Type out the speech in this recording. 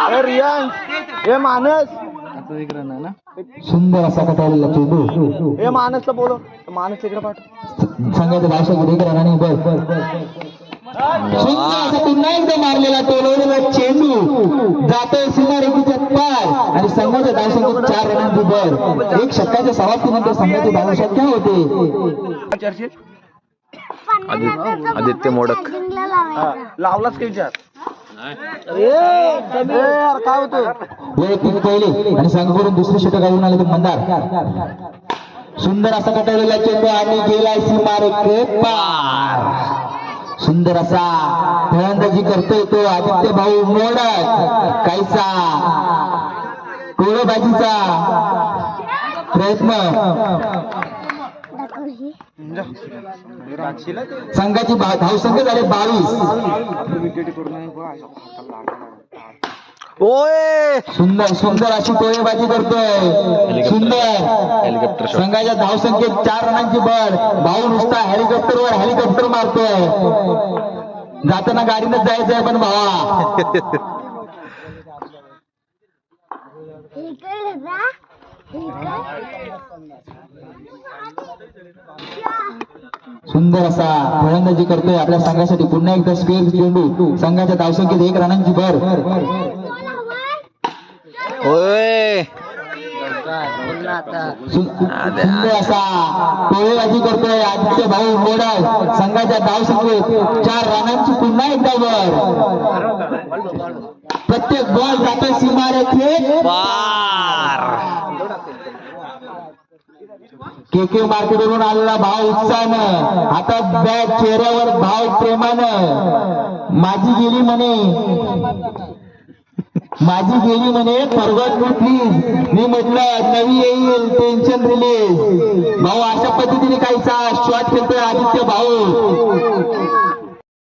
रियान ए मानस सुंदर असा कटाळलेला चेंडू ए मानसला बोलो मानस इकडे पाठव. संघाच्या भाषा एक रनाने बर सुंदर असा पुन्हा एकदा मारलेला टोलवलेला चेंडू. जातोय सीमारेखीच्या पार. आणि संघाच्या धावसंख्येत चार रनांची बर एक षटकाच्या समाप्तीनंतर संघाची धाव शक्य होते? आदित्य मोडक. हा, लावलाच की विचार? काय होतं? वैयक्तिक पहिले. आणि संघाकडून दुसरी षटक घेऊन आले ते मंदार. सुंदर असा कटवलेला चेंडू आणि गेलाय सीमारेखेत पार. सुंदर असा फलंदाजी करतोय तो आदित्य भाऊ मोडक. काहीसा गोळबाजीचा प्रयत्न. संघाची धावसंख्या झाली बावीस ओय सुंदर सुंदर अशी गोळीबाजी करतोय। सुंदर। संघाच्या धावसंख्येत चार रनांची बळ. भाऊ नुसता हेलिकॉप्टर वर हेलिकॉप्टर मारतोय. जाताना गाडीनं जायचंय पण भावा. सुंदर असा फलंदाजी करतोय. आपल्या संघासाठी पुन्हा एकदा स्क्वेअर चेंडू संघाच्या धावसंख्येत एक रनांची भर. होय सुंदर असा टोळेबाजी करतोय आदित्य भाऊ मोडक संघाच्या धावसंख्येत चार रनांची पुन्हा एकदा भर. प्रत्येक बॉल जातोय सीमारेखेत. के के मार्केटवरून आलेला भाव उत्साहानं आता बॅग चेहऱ्यावर भाव प्रेमानं. माझी गेली म्हणे. माझी गेली म्हणे फॉरवर्ड मी प्लीज मी म्हटलं नवी येईल टेन्शन रिलीज भाऊ अशा पद्धतीने काहीसा शॉर्ट खेळतोय आदित्य भाऊ.